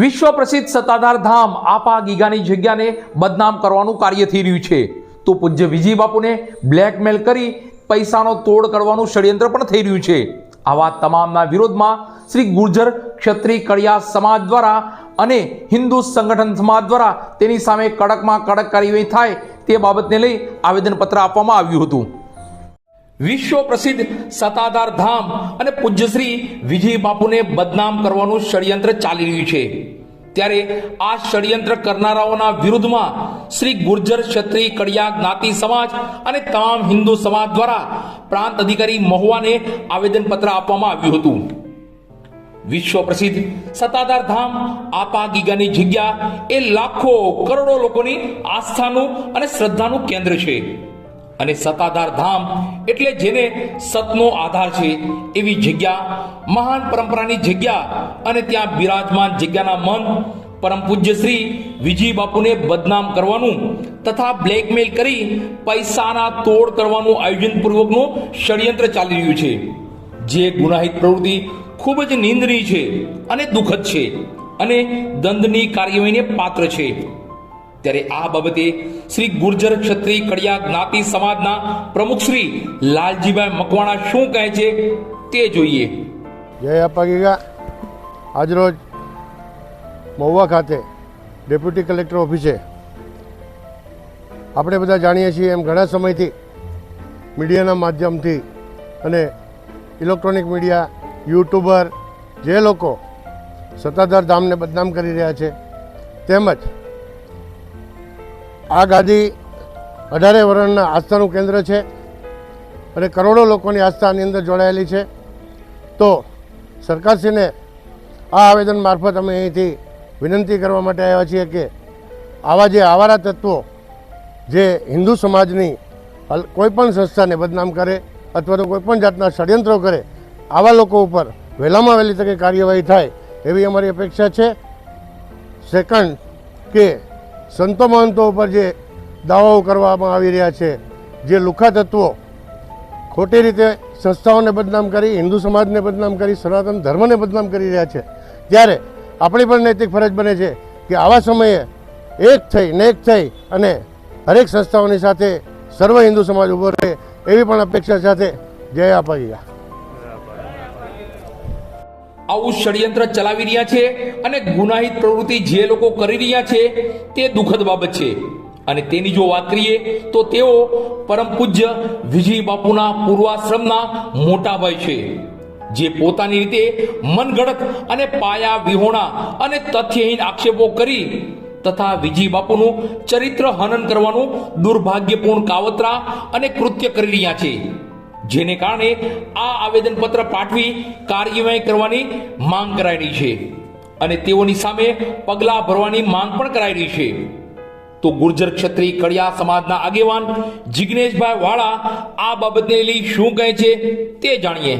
વિશ્વ પ્રસિદ્ધ સત્તાધાર ધામ આપા ગીગાની જગ્યાને બદનામ કરવાનું કાર્ય થઈ રહ્યું છે. તો પૂજ્ય વિજય બાપુને બ્લેકમેલ કરી પૈસાનો તોડ કરવાનું ષડયંત્ર પણ થઈ રહ્યું છે. આવા તમામના વિરોધમાં શ્રી ગુર્જર ક્ષત્રિય કડિયા સમાજ દ્વારા અને હિન્દુ સંગઠન સમાજ દ્વારા તેની સામે કડકમાં કડક કાર્યવાહી થાય તે બાબતને લઈ આવેદનપત્ર આપવામાં આવ્યું હતું. વિશ્વ પ્રસિદ્ધ સતાધાર ધામ અને પૂજ્યશ્રી વિજય બાપુને બદનામ કરવાનું ષડયંત્ર ચાલી રહ્યું છે. ત્યારે આ ષડયંત્ર કરનારાઓના વિરુદ્ધમાં શ્રી ગુર્જર ક્ષત્રિય કડિયા જ્ઞાતિ સમાજ અને તમામ હિન્દુ સમાજ દ્વારા પ્રાંત અધિકારી મહુવાને આવેદનપત્ર આપવામાં આવ્યું હતું. વિશ્વ પ્રસિદ્ધ સતાધાર ધામ આપા ગીગાની જગ્યા એ લાખો કરોડો લોકોની આસ્થાનું અને શ્રદ્ધાનું કેન્દ્ર છે. અને સતાધાર ધામ એટલે જેને સતનો આધાર છે, એવી જગ્યા, મહાન પરંપરાની જગ્યા અને ત્યાં બિરાજમાન જગ્યાના મન, પરમ પૂજ્ય શ્રી વિજય બાપુને બદનામ કરવાનું તથા બ્લેકમેલ કરી પૈસાના તોડ કરવાનું આયોજનપૂર્વકનું ષડયંત્ર ચાલી રહ્યું છે. જે ગુનાહિત પ્રવૃત્તિ ખૂબ જ નિંદનીય છે અને દુઃખદ છે અને દંડની કાર્યવાહીને પાત્ર છે. ત્યારે આ બાબતે શ્રી ગુર્જર ક્ષત્રિય કડિયા જ્ઞાતિ સમાજના પ્રમુખ શ્રી લાલજીભાઈ મકવાણા શું કહે છે તે જોઈએ. જય અપાગીગા આજરોજ મહુવા ખાતે ડેપ્યુટી કલેક્ટર ઓફિસે આપણે બધા જાણીએ છીએ એમ ઘણા સમયથી મીડિયાના માધ્યમથી અને ઇલેક્ટ્રોનિક મીડિયા, યુટ્યુબર જે લોકો સત્તાધાર ધામને બદનામ કરી રહ્યા છે, તેમજ આ ગાદી અઢારે વર્ણના આસ્થાનું કેન્દ્ર છે અને કરોડો લોકોની આસ્થા આની અંદર જોડાયેલી છે. તો સરકારશ્રીને આ આવેદન મારફત અમે અહીંથી વિનંતી કરવા માટે આવ્યા છીએ કે આવા જે આવારા તત્વો જે હિન્દુ સમાજની કોઈપણ સંસ્થાને બદનામ કરે અથવા તો કોઈપણ જાતના ષડયંત્રો કરે, આવા લોકો ઉપર વહેલામાં વહેલી તકે કાર્યવાહી થાય એવી અમારી અપેક્ષા છે. સેકન્ડ કે સંતો મહંતો ઉપર જે દાવાઓ કરવામાં આવી રહ્યા છે, જે લુખા તત્વો, ખોટી રીતે સંસ્થાઓને બદનામ કરી, હિન્દુ સમાજને બદનામ કરી, સનાતન ધર્મને બદનામ કરી રહ્યા છે. ત્યારે આપણી પણ નૈતિક ફરજ બને છે કે આવા સમયે એક થઈ એક થઈ અને હરેક સંસ્થાઓની સાથે સર્વ હિન્દુ સમાજ ઊભો રહે એવી પણ અપેક્ષા સાથે જય આપા આવું ષડયંત્ર ચલાવી રહ્યા છે અને ગુનાહિત પ્રવૃત્તિ જે લોકો કરી રહ્યા છે, તે દુઃખદ બાબત છે. અને તેની જો વાત કરીએ, તો તેઓ પરમ પૂજ્ય વિજય બાપુના પૂર્વાશ્રમના મોટા ભાઈ છે, જે પોતાની રીતે મનગઢત અને પાયા વિહોણા અને તથ્યહીન આક્ષેપો કરી તથા વિજય બાપુનું ચરિત્ર હનન કરવાનું દુર્ભાગ્યપૂર્ણ કાવતરા અને કૃત્ય કરી રહ્યા છે. જેને કારણે આ આવેદનપત્ર પાઠવી કાર્યવાહી કરવાની માંગ રહી છે અને તેઓની સામે પગલાં ભરવાની માંગ પણ રહી છે. તો ગુર્જર ક્ષત્રિય કડિયા સમાજના આગેવાન જિગ્નેશભાઈ વાળા આ બાબતને લઈ શું કહે છે તે જાણીએ.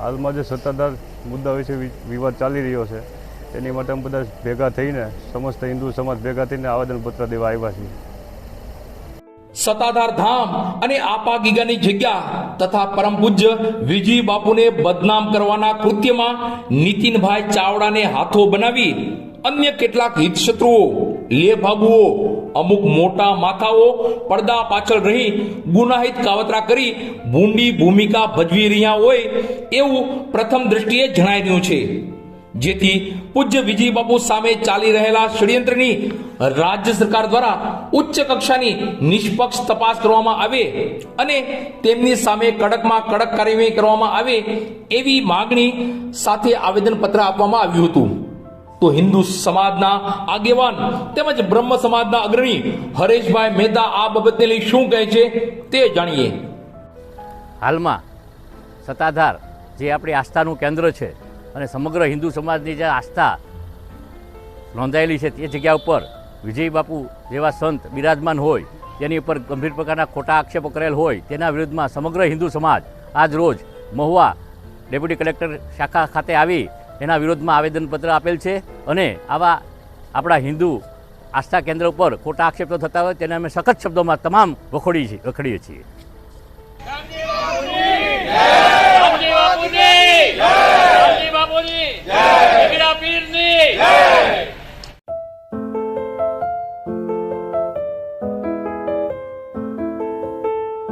હાલમાં જે સત્તાધાર મુદ્દા વિશે વિવાદ ચાલી રહ્યો છે, એની માટે અમે બધા ભેગા થઈને, સમસ્ત હિન્દુ સમાજ ભેગા થઈને આવેદનપત્ર દેવા આવ્યા છીએ. સતાધાર ધામ અને આપા ગીગાની જગ્યા તથા પરમ પૂજ્ય વિજય બાપુને બદનામ કરવાના કૃત્યમાં નીતિનભાઈ ચાવડાને હાથો બનાવી અન્ય કેટલાક હિતશત્રુઓ, લેભાગુઓ, અમુક મોટા માથાઓ પડદા પાછળ રહી ગુનાહિત કાવતરા કરી ભૂંડી ભૂમિકા ભજવી રહ્યા હોય એવું પ્રથમ દ્રષ્ટિએ જણાઈ રહ્યું છે. જેથી પૂજ્ય વિજય બાપુ સામે ચાલી રહેલા ષડયંત્રની રાજ્ય સરકાર દ્વારા ઉચ્ચ કક્ષાની નિષ્પક્ષ તપાસ કરવામાં આવે અને તેમની સામે કડકમાં કડક કાર્યવાહી કરવામાં આવે એવી માગણી સાથે આવેદનપત્ર આપવામાં આવ્યું હતું. તો હિન્દુ સમાજના આગેવાન તેમજ બ્રહ્મ સમાજના અગ્રણી હરેશભાઈ મહેતા આ બાબતને લઈ શું કહે છે તે જાણીએ. હાલમાં સત્તાધાર જે આપણી આસ્થાનું કેન્દ્ર છે અને સમગ્ર હિન્દુ સમાજની જે આસ્થા નોંધાયેલી છે તે જગ્યા ઉપર વિજય બાપુ જેવા સંત બિરાજમાન હોય, તેની ઉપર ગંભીર પ્રકારના ખોટા આક્ષેપો કરેલ હોય, તેના વિરુદ્ધમાં સમગ્ર હિન્દુ સમાજ આજ રોજ મહુવા ડેપ્યુટી કલેક્ટર શાખા ખાતે આવી એના વિરોધમાં આવેદનપત્ર આપેલ છે અને આવા આપણા હિન્દુ આસ્થા કેન્દ્ર ઉપર ખોટા આક્ષેપો થતા હોય, તેને અમે સખત શબ્દોમાં તમામ વખોડી વખોડીએ છીએ.